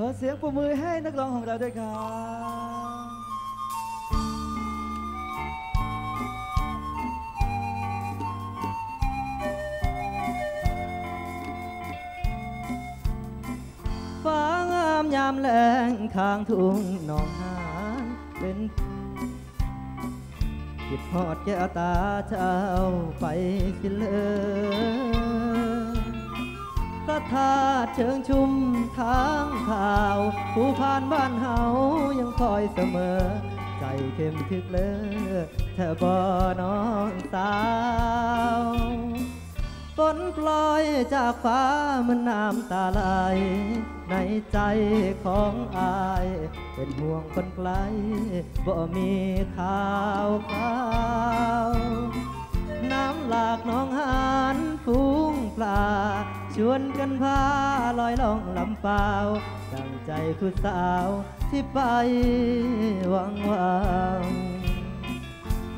ขอเสียงปรบมือให้นักร้องของเราด้วยครับฟ้างามยามแลงข้างทุ่งหนองหานเป็นคิดหอดแก้วตาเจ้าไปสิเลย ระธาตุเชิงชุมทางข่าว ผู้ผ่านบ้านเฮายังคอยเสมอ ใจเข้มทึกเลยเธอบ่น้องสาวฝนปล่อยจากฟ้ามันน้ำตาไหลในใจของอาย เป็นห่วงคนไกลบ่มีข่าวข่าว น้ำหลากน้องหานฟู ชวนกันพาลอยล่องลำเปล่าดังใจผู้สาวที่ไปหวังวัง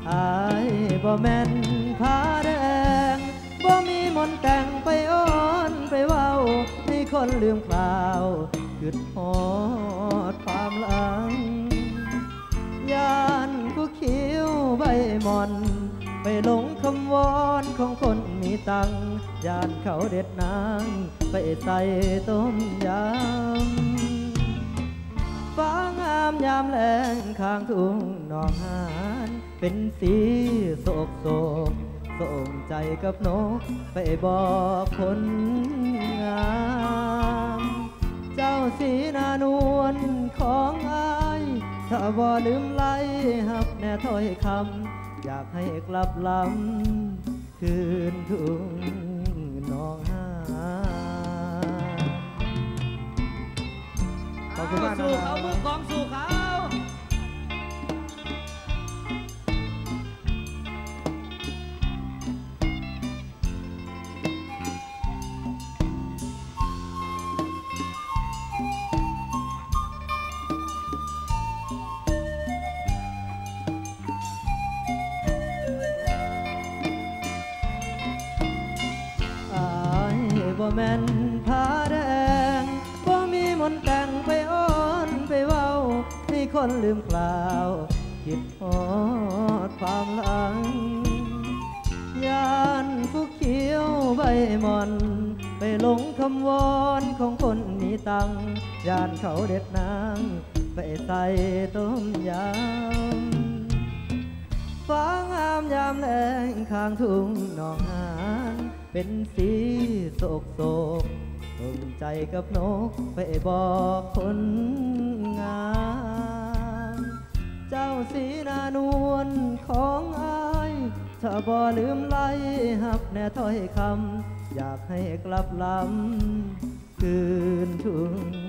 อายบ่แม่นผาแดงบ่มีมนแต่งไปอ้อนไปเว้าให้คนลืมคราวคืดฮอดความหลังยานผู้คิ้วใบมอน ไปหลงคำวอนของคนมีตังยานเขาเด็ดนางไปใส่ต้มยำฟ้างามยามแลงข้างทุ่งนองหานเป็นสีโศกโศกส่งใจกับนกไปบอกคนงาม เจ้าสีนานวลของอาย ถ้าบ่ลืมไล่หับแน่ถ้อยคำ อยากให้กลับลำคืนทุ่งหนองหาขอบคุณมากสู่เขาบมือกองสู่เขา แม่นผาแดงบ่มีมนต์แต่งไปอ้อนไปเว้าให้คนลืมคลาว คิดฮอดความหลังยานผู้เขียวใบมอน ไปหลงคำวอนของคนมีตังยานเขาเด็ดนางไปใส่ต้มยำฟ้างามยามแรงข้างทุ่งหนองหา เป็นสีโศกโศกส่งใจกับนกไปบอกคนงาม เจ้าสีนานวลของอายถ้าบ่ลืมไล่หับแน่ถ้อยคำ อยากให้กลับลำคืนชุง